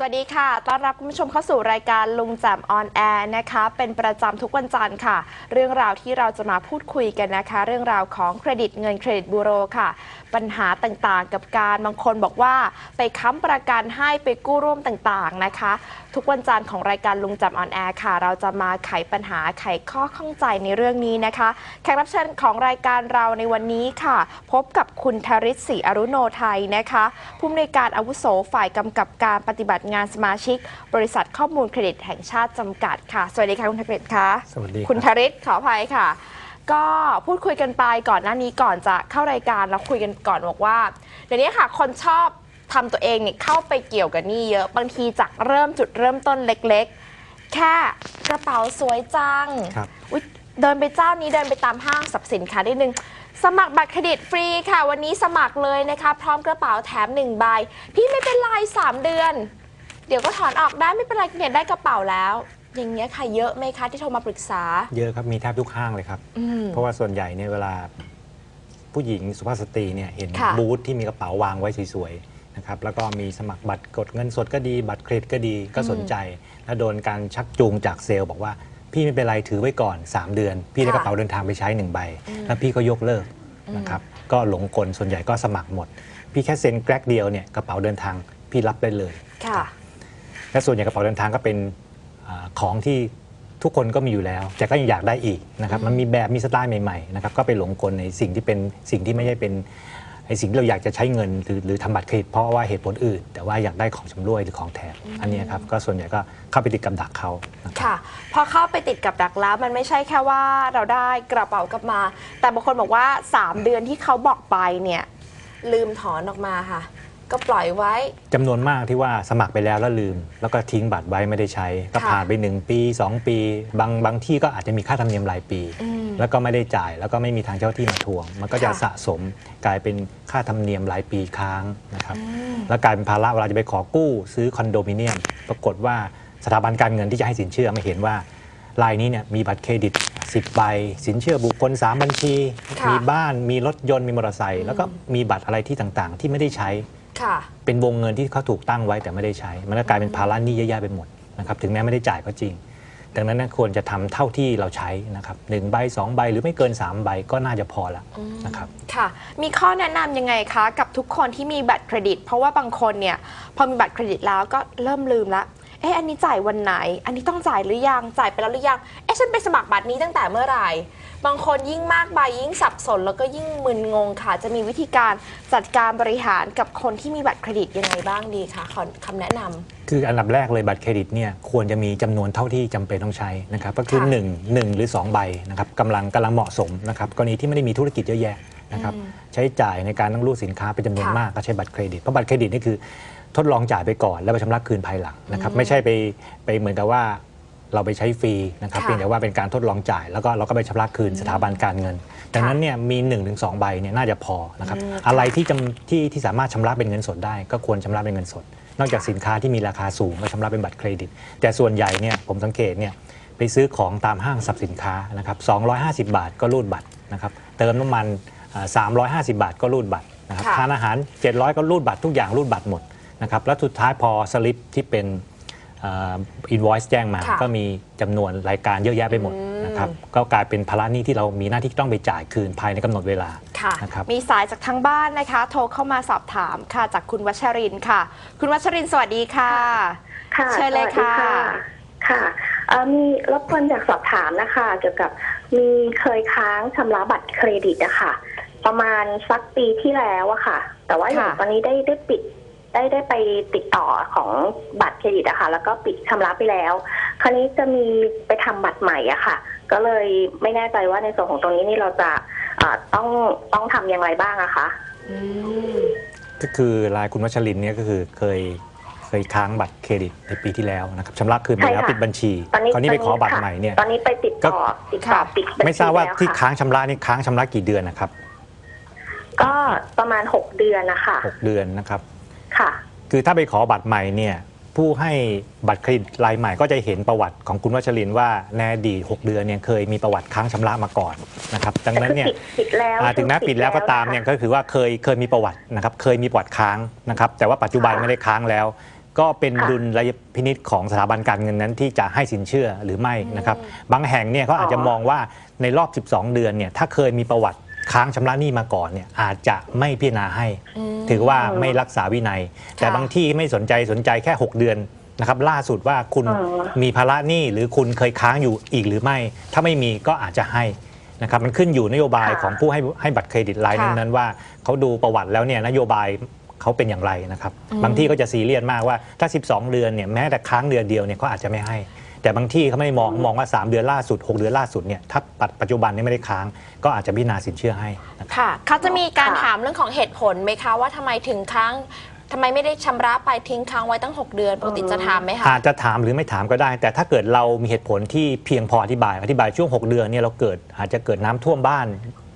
สวัสดีค่ะ ต้อนรับคุณผู้ชมเข้าสู่รายการลุงแจมออนแอร์นะคะ เป็นประจำทุกวันจันทร์ค่ะ เรื่องราวที่เราจะมาพูดคุยกันนะคะ เรื่องราวของเครดิตเงินเครดิตบูโรค่ะ ปัญหาต่างๆ กับการบางคนบอกว่า ไปค้ำประกันให้ไปกู้ร่วมต่างๆนะคะ ทุกวันจันทร์ของรายการลุงแจมออนแอร์ค่ะ เราจะมาไขปัญหาไขข้อข้องใจในเรื่องนี้นะคะแขกรับเชิญของรายการเราในวันนี้ค่ะ พบกับคุณธริศศรีอรุโนไทยนะคะผู้อำนวยการอาวุโสฝ่ายกำกับการปฏิบัติงานสมาชิก บริษัทข้อมูลเครดิตแห่งชาติจำกัดค่ะ สวัสดีค่ะคุณธริศค่ะสวัสดีคุณคธรับริศขออภัยค่ะก็พูดคุยกันไปก่อนหน้านี้ก่อนจะเข้ารายการเราคุยกันก่อนบอกว่าเดี๋ยวนี้ค่ะคนชอบ ทำตัวเองเนี่ยเข้าไปเกี่ยวกับหนี้เยอะ บางทีจากเริ่มจุดเริ่มต้นเล็กๆ แค่กระเป๋าสวยจังครับ อุ๊ยเดินไปเจ้านี้เดินไปตามห้างสรรพสินค้าได้นึงสมัครบัตรเครดิตฟรีค่ะ วันนี้สมัครเลยนะคะ พร้อมกระเป๋าแถมหนึ่งใบ พี่ไม่เป็นไรสามเดือน เดี๋ยวก็ถอนออกได้ไม่เป็นไรเนี่ยได้กระเป๋าแล้ว อย่างเงี้ยค่ะเยอะไหมคะที่โทรมาปรึกษา เยอะครับ มีแทบทุกห้างเลยครับ อืม เพราะว่าส่วนใหญ่เนี่ยเวลาผู้หญิงสุภาพสตรีเนี่ยเห็นค่ะ บูธที่มีกระเป๋าวางไว้สวยๆ นะครับแล้วก็มีสมัครบัตรกดเงินสดก็ดี บัตรเครดิตก็ดีก็สนใจ แล้วโดนการชักจูงจากเซลล์บอกว่าพี่ไม่เป็นไรถือไว้ก่อน 3 เดือน พี่ได้ค่ะกระเป๋าเดินทางไปใช้หนึ่งใบอืมแล้วพี่ก็ยกเลิกนะครับก็หลงกลส่วนใหญ่ก็สมัครหมด พี่แค่เซ็นแกร็กเดียวเนี่ยกระเป๋าเดินทางพี่รับได้เลยค่ะและส่วนใหญ่กระเป๋าเดินทางก็เป็นอาของที่ทุกคนก็มีอยู่แล้ว แต่ก็ยังอยากได้อีกนะครับอืมมันมีแบบมีสไตล์ใหม่ๆนะครับก็ไปหลงกลในสิ่งที่เป็นสิ่งที่ไม่ใช่เป็น ไอสิ่งที่เราอยากจะใช้เงินหรือหรือทำบัตรเครดิตเพราะว่าเหตุผลอื่น แต่ว่าอยากได้ของชำร่วยหรือของแถมอันเนี้ยครับก็ส่วนใหญ่ก็เข้าไปติดกับดักเขานะครับ ค่ะ พอเข้าไปติดกับดักแล้วมันไม่ใช่แค่ว่าเราได้กระเป๋ากลับมา แต่บางคนบอกว่า 3 เดือนที่เขาบอกไปเนี่ย ลืมถอนออกมาค่ะ ก็ปล่อยไว้ จำนวนมากที่ว่าสมัครไปแล้วแล้วลืม แล้วก็ทิ้งบัตรไว้ไม่ได้ใช้ ก็ค่ะผ่านไป 1 ปี 2 ปี บางบางที่ก็อาจจะมีค่าธรรมเนียมรายปี อืม แล้วก็ไม่ได้จ่ายแล้วก็ไม่มีทางเจ้าที่มาทวง มันก็จะค่ะสะสมกลายเป็นค่าธรรมเนียมรายปีค้างนะครับอืมแล้วกลายเป็นภาระเวลาจะไปขอกู้ซื้อคอนโดมิเนียม ปรากฏว่าสถาบันการเงินที่จะให้สินเชื่อไม่เห็นว่ารายนี้เนี่ยมีบัตรเครดิต 10 ใบ สินเชื่อบุคคล 3 บัญชีค่ะมีบ้านมีรถยนต์มีมอเตอร์ไซค์แล้วก็มีบัตรอะไรที่ต่างๆ ที่ไม่ได้ใช้ค่ะเป็นวงเงินที่เขาถูกตั้งไว้แต่ไม่ได้ใช้ มันก็กลายเป็นภาระหนี้เยอะแยะไปหมดนะครับถึงแม้ไม่ได้จ่ายก็จริง ดังนั้นนะควรจะทำเท่าที่เราใช้นะครับหนึ่งใบสองใบหรือไม่เกิน 3 ใบก็น่าจะพอละนะครับค่ะ มีข้อแนะนำยังไงคะกับทุกคนที่มีบัตรเครดิต เพราะว่าบางคนเนี่ยพอมีบัตรเครดิตแล้วก็เริ่มลืมละเอ๊ะอันนี้จ่ายวันไหน อันนี้ต้องจ่ายหรือยังจ่ายไปแล้วหรือยังเอ๊ะฉันไปสมัครบัตรนี้ตั้งแต่เมื่อไหร่ บางคนยิ่งมากใบยิ่งสับสน แล้วก็ยิ่งมึนงงค่ะ จะมีวิธีการจัดการบริหารกับคนที่มีบัตรเครดิตยังไงบ้างดีคะขอคำแนะนำ คืออันดับแรกเลยบัตรเครดิตเนี่ยควรจะมีจำนวนเท่าที่จำเป็นต้องใช้นะครับก็คือค่ะ 1 1 หรือ 2 ใบนะครับกำลังกำลังเหมาะสมนะครับกรณีที่ไม่ได้มีธุรกิจเยอะแยะนะครับอืมใช้จ่ายในการต้องรูดสินค้าเป็นจำนวนค่ะ มากก็ใช้บัตรเครดิตเพราะบัตรเครดิตนี่คือทดลองจ่ายไปก่อนแล้วไปชำระคืนภายหลังนะครับอืมไม่ใช่ไปไปเหมือนกับว่า เราไปใช้ฟรีนะครับค่ะเพียงแต่ว่าเป็นการทดลองจ่าย แล้วก็เราก็ไปชำระคืนสถาบันการเงิน ดังนั้นเนี่ยมี1นถึงสใบเนี่ยน่าจะพอนะครับอืมอะไรที่จำที่ที่สามารถชำระเป็นเงินสดได้ ก็ควรชำระเป็นเงินสด นอกจากสินค้าที่มีราคาสูงก็ชำระเป็นบัตรเครดิต แต่ส่วนใหญ่เนี่ยผมสังเกตเนี่ยไปซื้อของตามห้างสรรพสินค้านะครับ250 บาทก็รูดบัตรนะครับเติมน้ำมันอ่า350 บาทก็รูดบัตรนะครับค่ะ ทานอาหาร 700 ก็รูดบัตรทุกอย่างรูดบัตรหมดนะครับแล้วสุดท้ายพอสลิปที่เป็น อินวอยซ์แจ้งมาค่ะก็มีจำนวนรายการเยอะแยะไปหมดอืมนะครับก็กลายเป็นภาระหนี้ที่เรามีหน้าที่ต้องไปจ่ายคืนภายในกำหนดเวลาค่ะนะครับมีสายจากทางบ้านนะคะ โทรเข้ามาสอบถามค่ะจากคุณวัชรินทร์ค่ะ คุณวัชรินทร์สวัสดีค่ะค่ะเชิญเลยสวัสดีค่ะค่ะเอ่อมีรบกวนอยากสอบถามนะคะเกี่ยวกับมีเคยค้างชำระบัตรเครดิตอะค่ะประมาณสักปีที่แล้วอะค่ะ แต่ว่าอย่างค่ะตอนนี้ได้ได้ปิด ได้ได้ไปติดต่อของบัตรเครดิตอะค่ะ แล้วก็ปิดชำระไปแล้ว คราวนี้จะมีไปทำบัตรใหม่อะค่ะ ก็เลยไม่แน่ใจว่าในส่วนของตรงนี้นี่เราจะเอ่อต้องต้องทำอย่างไรบ้างอะคะ อืมก็คือรายคุณวัชรินทร์เนี่ยก็คือเคยเคยค้างบัตรเครดิตในปีที่แล้วนะครับชำระคืนไปแล้วใช่ค่ะ ปิดบัญชีตอนนี้คราวนี้ไปขอบัตรค่ะใหม่เนี่ย ตอนนี้ไปติดต่อติดต่อค่ะปิดบัญชีไม่ทราบว่าแล้วที่ค่ะ ค้างชำระนี่ค้างชำระกี่เดือนนะครับก็ประมาณหกเดือนนะคะ หกเดือนนะครับ ค่ะ คือถ้าไปขอบัตรใหม่เนี่ยผู้ให้บัตรเครดิตรายใหม่ก็จะเห็นประวัติของคุณวัชรินทร์ว่าในอดีต6เดือนเนี่ยเคยมีประวัติค้างชำระมาก่อนนะครับดังนั้นเนี่ยปิดปิดแล้วอ่าถึงแม้ปิดแล้วก็ตามเนี่ยนะคะก็คือว่าเคยเคยมีประวัตินะครับเคยมีประวัติค้างนะครับแต่ว่าปัจจุบันค่ะไม่ได้ค้างแล้ว ก็เป็นค่ะดุลยพินิษของสถาบันการเงินนั้นที่จะให้สินเชื่อหรือไม่นะครับบางแห่งเนี่ยเขาอาจจะมองว่าในรอบ 12 เดือนเนี่ยถ้าเคยมีประวัติ ค้างชำระหนี้มาก่อนเนี่ยอาจจะไม่พิจารณาให้อืมถือว่าไม่รักษาวินัย แต่บางที่ไม่สนใจสนใจแค่ 6 เดือนนะครับล่าสุดว่าคุณอ๋อมีภาระหนี้หรือคุณเคยค้างอยู่อีกหรือไม่ ถ้าไม่มีก็อาจจะให้นะครับมันขึ้นอยู่นโยบายค่ะของผู้ให้ให้บัตรเครดิตรายค่ะนั้นๆว่าเขาดูประวัติแล้วเนี่ยนโยบายเขาเป็นอย่างไรนะครับอืมบางที่ก็จะซีเรียสมากว่าถ้า 12 เดือนเนี่ยแม้แต่ค้างเดือนเดียวเนี่ยเขาอาจจะไม่ให้ แต่บางที่เขาไม่มองมองว่า 3 เดือนล่าสุด 6 เดือนล่าสุดเนี่ยถ้าปัจจุบันเนี่ยไม่ได้ค้าง ก็อาจจะพิจารณาสินเชื่อให้นะครับค่ะเขาจะมีการค่ะถามเรื่องของเหตุผลไหมคะว่าทำไมถึงค้างทำไมไม่ได้ชำระไปทิ้งค้างไว้ตั้ง 6 เดือนปกติจะถามไหมคะ อาจจะถามหรือไม่ถามก็ได้ แต่ถ้าเกิดเรามีเหตุผลที่เพียงพออธิบาย อธิบายช่วง 6 เดือนเนี่ยเราเกิดอาจจะเกิดน้ำท่วมบ้าน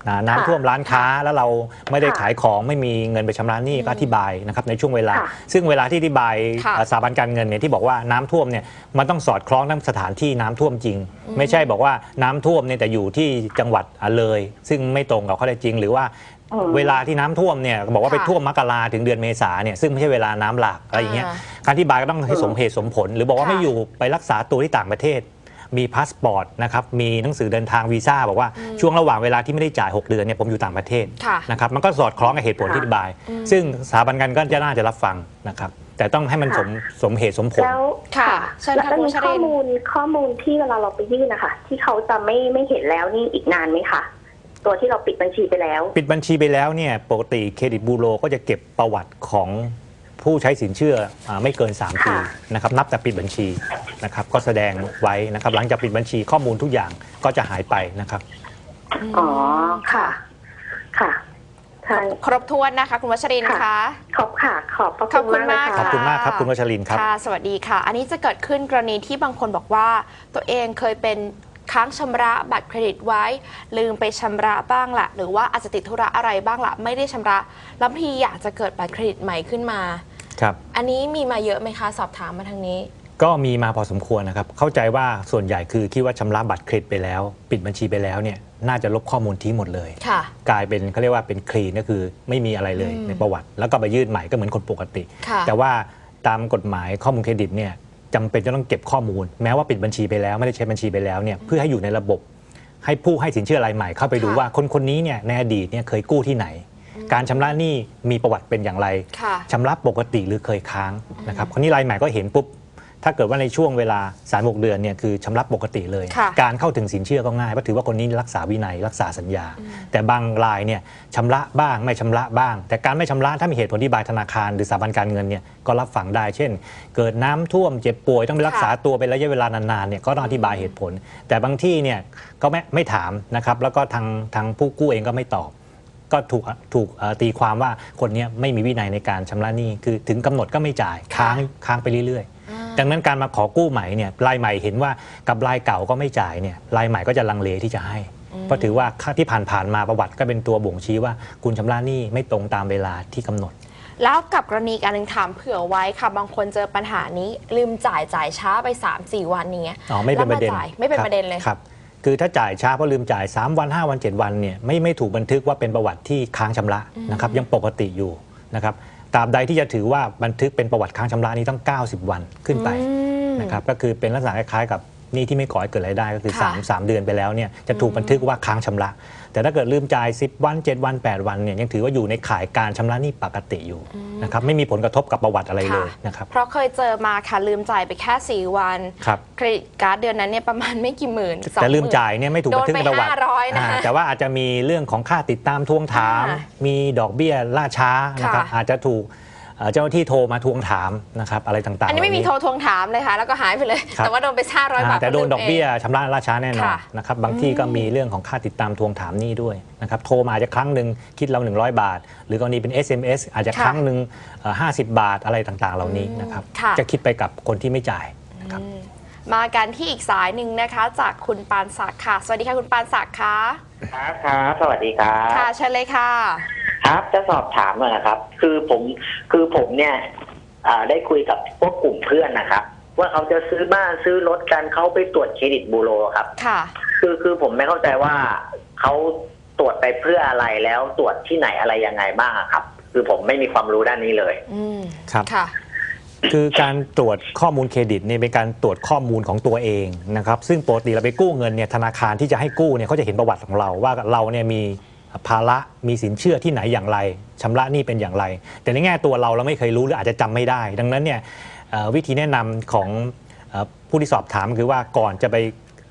นะน้ำท่วมร้านค้าแล้วเราไม่ได้ค่ะขายของไม่มีเงินไปชำระหนี้ก็อธิบายนะครับในช่วงเวลาค่ะซึ่งเวลาที่อธิบายค่ะสถาบันการเงินเนี่ยที่บอกว่าน้ำท่วมเนี่ยมันต้องสอดคล้องทั้งสถานที่น้ำท่วมจริง ไม่ใช่บอกว่าน้ำท่วมเนี่ยแต่อยู่ที่จังหวัดอะเลย ซึ่งไม่ตรงกับข้อเท็จจริง หรือว่าอืมเวลาที่น้ำท่วมเนี่ยบอกว่าไปค่ะท่วมมกราถึงเดือนเมษาเนี่ยซึ่งไม่ใช่เวลาน้ำหลากอะไรอย่างเงี้ยอ่าการอธิบายก็ต้องให้สมเหตุสมผล หรือบอกว่าค่ะไม่อยู่ไปรักษาตัวที่ต่างประเทศ มีพาสปอร์ตนะครับมีหนังสือเดินทางวีซ่าบอกว่าช่วงระหว่างเวลาที่ไม่ได้จ่าย 6 เดือนเนี่ยผมอยู่ต่างประเทศค่ะนะครับมันก็สอดคล้องกับเหตุผลที่อธิบาย ซึ่งสถาบันการเงินก็จะน่าจะรับฟังนะครับแต่ต้องให้มันสมสมเหตุสมผล แล้วค่ะเชิญแล้วค่ะแล้วคุณมีชข้อรินทร์มูลข้อมูลที่เวลาเราไปยื่นนะคะที่เขาจะไม่ไม่เห็นแล้วนี่อีกนานไหมคะตัวที่เราปิดบัญชีไปแล้ว ปิดบัญชีไปแล้วเนี่ยปกติเครดิตบูโรก็จะเก็บประวัติของ ผู้ใช้สินเชื่ออาไม่เกิน 3 ปีค่ะ นะครับนับแต่ปิดบัญชีนะครับก็แสดงไว้นะครับหลังจากปิดบัญชีข้อมูลทุกอย่างก็จะหายไปนะครับ อ๋อ ค่ะ ค่ะใช่ครบถ้วนนะคะคุณวัชรินทร์ค่ะคะขอบค่ะ ขอบพระขอบคุคุณณมากมากเลยขอบค่ะ คุณมากครับคุณวัชรินทร์ครับ ค่ะ สวัสดีค่ะ อันนี้จะเกิดขึ้นกรณีที่บางคนบอกว่า ตัวเองเคยเป็นค้างชำระบัตรเครดิตไว้ ลืมไปชำระบ้างละหรือว่าอาจจะติดธุระอะไรบ้างละไม่ได้ชำระแล้วบางทีอยากจะเกิดบัตรเครดิตใหม่ขึ้นมา ครับอันนี้มีมาเยอะไหมคะ สอบถามมาทางนี้ ก็มีมาพอสมควรนะครับ เข้าใจว่าส่วนใหญ่คือคิดว่าชำระบัตรเครดิตไปแล้ว ปิดบัญชีไปแล้วเนี่ยน่าจะลบข้อมูลทิ้งหมดเลย ค่ะ กลายเป็นเขาเรียกว่าเป็นคลีนก็คือไม่มีอะไรเลยอืมในประวัติ แล้วก็ไปยื่นใหม่ก็เหมือนคนปกติ ค่ะ แต่ว่าตามกฎหมายข้อมูลเครดิตเนี่ยจำเป็นจะต้องเก็บข้อมูล แม้ว่าปิดบัญชีไปแล้วไม่ได้ใช้บัญชีไปแล้วเนี่ยเพื่อให้อยู่ในระบบ ให้ผู้ให้สินเชื่อรายใหม่เข้าไปดูค่ะ ว่าคนคนนี้เนี่ยในอดีตเนี่ยเคยกู้ที่ไหน การชำระหนี้มีประวัติเป็นอย่างไรค่ะชำระปกติหรือเคยค้างนะครับคนนี้รายใหม่ก็เห็นปุ๊บถ้าเกิดว่าในช่วงเวลาสามหกเดือนเนี่ยคือชำระปกติเลยค่ะการเข้าถึงสินเชื่อก็ง่ายเพราะถือว่าคนนี้รักษาวินัยรักษาสัญญา แต่บางรายเนี่ยชำระบ้างไม่ชำระบ้าง แต่การไม่ชำระถ้ามีเหตุผลที่บายธนาคาร หรือสถาบันการเงินเนี่ยก็รับฟังได้ เช่น เกิดน้ำท่วมเจ็บป่วยต้องไปรักษาตัวเป็นระยะเวลานานๆเนี่ยก็ต้องอธิบายเหตุผล แต่บางที่เนี่ยก็ไม่ไม่ถามนะครับแล้วก็ทางทางผู้กู้เองก็ไม่ตอบ ก็ถูกถูกเอ่อตีความว่าคนเนี้ยไม่มีวินัยในการชำระหนี้คือถึงกำหนดก็ไม่จ่ายค้างค้างไปเรื่อยๆ ดังนั้นการมาขอกู้ใหม่เนี่ยรายใหม่เห็นว่ากับรายเก่าก็ไม่จ่ายเนี่ยรายใหม่ก็จะลังเลที่จะให้เพราะถือว่าค่าที่ผ่านๆมาประวัติก็เป็นตัวบ่งชี้ว่าคุณชำระหนี้ไม่ตรงตามเวลาที่กำหนดแล้วกับกรณีการหนึ่งถามเผื่อไว้ค่ะ บางคนเจอปัญหานี้ลืมจ่ายจ่ายช้าไป 3-4 วันอย่างเงี้ยอ๋อไม่เป็นประเด็นแล้วาจ่ายไม่เป็นคบประเด็นเลยครับ คือถ้าจ่ายช้าเพราะลืมจ่าย 3 วัน 5 วัน 7 วันเนี่ยไม่ไม่ถูกบันทึกว่าเป็นประวัติที่ค้างชำระนะครับยังปกติอยู่นะครับตราบใดที่จะถือว่าบันทึกเป็นประวัติค้างชำระนี้ต้อง 90 วันขึ้นไปอืมนะครับก็คือเป็นลักษณะคล้ายๆกับหนี้ที่ไม่ก่อให้เกิดรายได้ก็คือค่ะ3 3 เดือนไปแล้วเนี่ยจะถูกบันทึกว่าค้างชำระ แต่ถ้าเกิดลืมจ่าย 10 วัน 7 วัน 8 วันเนี่ยยังถือว่าอยู่ในข่ายการชำระหนี้ปกติอยู่นะครับไม่มีผลกระทบกับประวัติอะไรเลยนะครับเพราะเคยเจอมาค่ะลืมจ่ายไปแค่ 4 วันครับเครดิตการ์ดเดือนนั้นเนี่ยประมาณไม่กี่หมื่นสองแต่ลืมหนจ่ายเนี่ยไม่ถูกบันทึกในประวัติโดนไป500นะคะอ่าแต่ว่าอาจจะมีเรื่องของค่าติดตามทวงถามอ่ามีดอกเบี้ยล่าช้านะครับค่ะอาจจะถูก เอ่อเจ้าหน้าที่โทรมาทวงถามนะครับอะไรต่างๆอันนี้ไม่มีเหโทล่ารทวงถามเลยค่ะ แล้วก็หายไปเลยครับแต่ว่าโดนไป500บาทแต่โดนดอกเบี้ยพราะลืมชำระล่าช้าแน่นอนค่ะนะครับบางที่ก็มีเรื่องของค่าติดตามทวงถามหนี้ด้วยนะครับโทรมาอาจจะครั้งหนึ่งคิดเรา 100 บาท หรือกรณีเป็น SMS อาจจะค่ะครั้งหนึ่งเอ่อ50 บาทอะไรต่างๆ เหล่านี้นะครับค่ะจะคิดไปกับคนที่ไม่จ่ายนะครับอืมมากันที่อีกสายหนึ่งนะคะจากคุณปานศักดิ์ค่ะ สวัสดีค่ะคุณปานศักดิ์ค่ะครับครับสวัสดีครับค่ะเชิญเลยค่ะ ครับจะสอบถามหน่อยนะครับ คือผมคือผมเนี่ยอ่าได้คุยกับพวกกลุ่มเพื่อนนะครับ ว่าเขาจะซื้อบ้านซื้อรถกันเขาไปตรวจเครดิตบูโรครับ ค่ะ คือคือผมไม่เข้าใจว่าเขาตรวจไปเพื่ออะไรแล้วตรวจที่ไหนอะไรยังไงบ้างอะครับ คือผมไม่มีความรู้ด้านนี้เลย อืมครับ ค่ะ คือการตรวจข้อมูลเครดิตเนี่ยเป็นการตรวจข้อมูลของตัวเองนะครับซึ่งปกติเราไปกู้เงินเนี่ยธนาคารที่จะให้กู้เนี่ยเขาจะเห็นประวัติของเราว่าเราเนี่ยมี ภาระมีสินเชื่อที่ไหนอย่างไรชำระหนี้เป็นอย่างไร แต่ในแง่ตัวเราเราไม่เคยรู้หรืออาจจะจำไม่ได้ ดังนั้นเนี่ยเอ่อวิธีแนะนำของเอ่อผู้ที่สอบถามคือว่าก่อนจะไป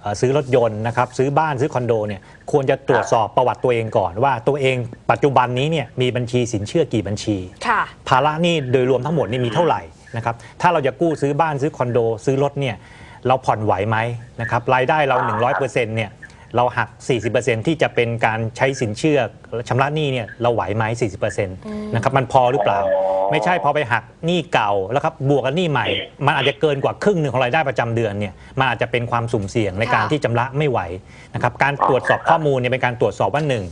เอ่อซื้อรถยนต์นะครับซื้อบ้านซื้อคอนโดเนี่ยควรจะตรวจสอบประวัติตัวเองก่อนว่าตัวเองปัจจุบันนี้เนี่ยมีบัญชีสินเชื่อกี่บัญชีค่ะภาระหนี้โดยรวมทั้งหมดนี่มีเท่าไหร่นะครับถ้าเราจะกู้ซื้อบ้านซื้อคอนโด ซื้อรถเนี่ยเราผ่อนไหวไหมนะครับรายได้เรา 100%เนี่ย เราหัก 40%ที่จะเป็นการใช้สินเชื่อชำระหนี้เนี่ยเราไหวไหม40%นะครับมันพอหรือเปล่า ไม่ใช่พอไปหักหนี้เก่าแล้วครับบวกกับหนี้ใหม่ มันอาจจะเกินกว่าครึ่งหนึ่งของรายได้ประจำเดือนเนี่ยมันอาจจะเป็นความสุ่มเสี่ยงในการค่ะที่ชำระไม่ไหวนะครับการตรวจสอบข้อมูลเนี่ยเป็นการตรวจสอบว่าหนึ่ง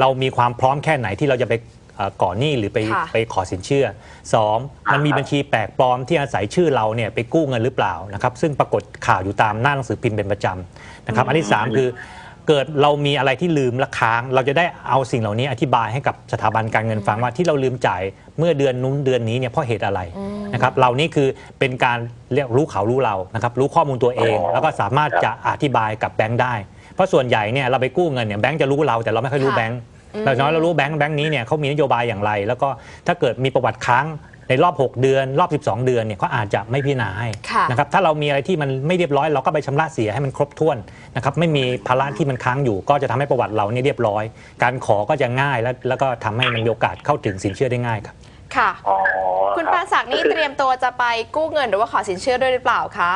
เรามีความพร้อมแค่ไหนที่เราจะไปเอ่อ ก่อหนี้หรือไปค่ะไปขอสินเชื่อ 2. มันมีบัญชีแปลกปลอมที่อาศัยชื่อเราเนี่ยไปกู้เงินหรือเปล่านะครับซึ่งปรากฏข่าวอยู่ตามหน้าหนังสือพิมพ์เป็นประจำนะครับอันที่ 3 คือเกิดเรามีอะไรที่ลืมและค้าง เราจะได้เอาสิ่งเหล่านี้อธิบายให้กับสถาบันการเงินฟังว่าที่เราลืมจ่ายเมื่อเดือนนู้นเดือนนี้เนี่ยเพราะเหตุอะไรนะครับเรานี่คือเป็นการเรียกรู้เขารู้เรานะครับรู้ข้อมูลตัวเอง แล้วก็สามารถจะอธิบายกับแบงค์ได้ เพราะส่วนใหญ่เนี่ยเราไปกู้เงินเนี่ยแบงค์จะรู้เราแต่เราไม่ค่อยรู้ค่ะ แบงค์ เราน้อยเรารู้แบงค์แบงค์นี้เนี่ยเขามีนโยบายอย่างไร แล้วก็ถ้าเกิดมีประวัติค้างในรอบ 6 เดือน รอบ 12 เดือนเนี่ยเขาอาจจะไม่พิจารณาให้ค่ะนะครับถ้าเรามีอะไรที่มันไม่เรียบร้อยเราก็ไปชำระเสียให้มันครบถ้วนนะครับไม่มีภาระที่มันค้างอยู่ ก็จะทำให้ประวัติเราเนี่ยเรียบร้อย การขอก็จะง่ายแล้วแล้วก็ทำให้มันมีโอกาสเข้าถึงสินเชื่อได้ง่ายครับค่ะอ๋อคุณรับปานศักดิ์นี่คือเตรียมตัวจะไปกู้เงินหรือว่าขอสินเชื่อด้วยหรือเปล่าคะ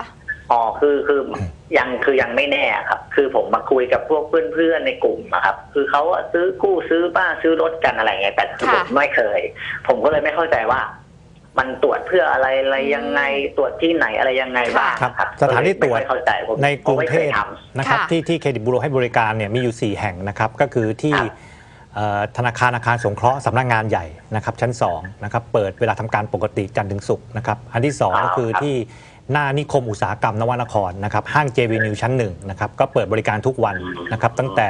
อ๋อคือคือยังคือยังไม่แน่ครับ คือผมมาคุยกับพวกเพื่อนๆในกลุ่มอะครับ คือเขาอะซื้อกู้ซื้อบ้านซื้อรถกันอะไรเงี้ยแต่คือค่ะผมไม่เคย ผมก็เลยไม่เข้าใจว่า มันตรวจเพื่ออะไรอะไรยังไงตรวจที่ไหนอะไรยังไงบ้างครับครับสถานที่ตรวจไม่ค่อยเข้าใจผมในกรุงผมไม่เทคยพทนะครับค่ะที่ที่เครดิตบูโรให้บริการเนี่ยมีอยู่ 4 แห่งนะครับ ก็คือที่ครับเอ่อธนาคารอาคารสงเคราะห์สำนักงานใหญ่นะครับชั้น2นะครับเปิดเวลาทำการปกติจันทร์ถึงศุกร์นะครับอันที่2ก็คือที่ หน้านิคมอุตสาหกรรมนวนครนะครับห้างเจวีนิวชั้น1นะครับก็เปิดบริการทุกวันนะครับตั้งแต่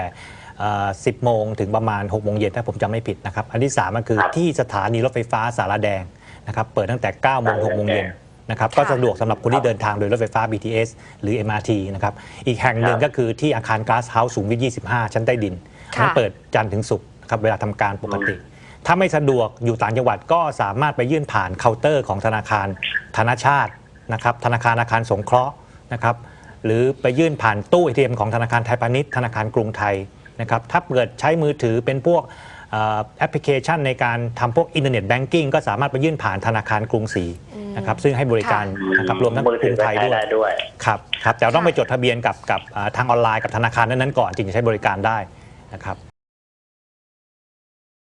เอ่อ10 โมงถึงประมาณ 6 โมงเย็นถ้าผมจำไม่ผิดนะครับ อันที่3ก็คือครับที่สถานีรถไฟฟ้าสารแดงนะครับเปิดตั้งแต่ 9 โมง6โมงเย็นนะครับค่ะก็สะดวกสำหรับคนที่เดินทางโดยรถไฟฟ้า BTS หรือ MRT นะครับอีกแห่งหนึ่งครับก็คือที่อาคาร Glass House สูงวิท25 ชั้นใต้ดินค่ะนั้นเปิดจันทร์ถึงศุกร์ครับเวลาทำการปกติ ถ้าไม่สะดวกอยู่ต่างจังหวัดก็สามารถไปยื่นผ่านเคาน์เตอร์ของธนาคารธนาชาติ นะครับธนาคารอาคารสงเคราะห์นะครับหรือไปยื่นผ่านตู้ ATM ของธนาคารไทยพาณิชย์ธนาคารกรุงไทยนะครับถ้าเกิดใช้มือถือเป็นพวกเอ่อแอปพลิเคชันในการทำพวกอินเทอร์เน็ตแบงกิ้งก็สามารถไปยื่นผ่านธนาคารกรุงศรีนะครับซึ่งให้บริการำนะครับรวมทั้งมือกถืรุองก็ไทยใช้ด้วยได้ด้วยครับครับแต่ต้องไปจดทะเบียนกับกับอ่าทางออนไลน์กับธนาคารนั้นๆก่อนจึงจะใช้บริการได้นะครับ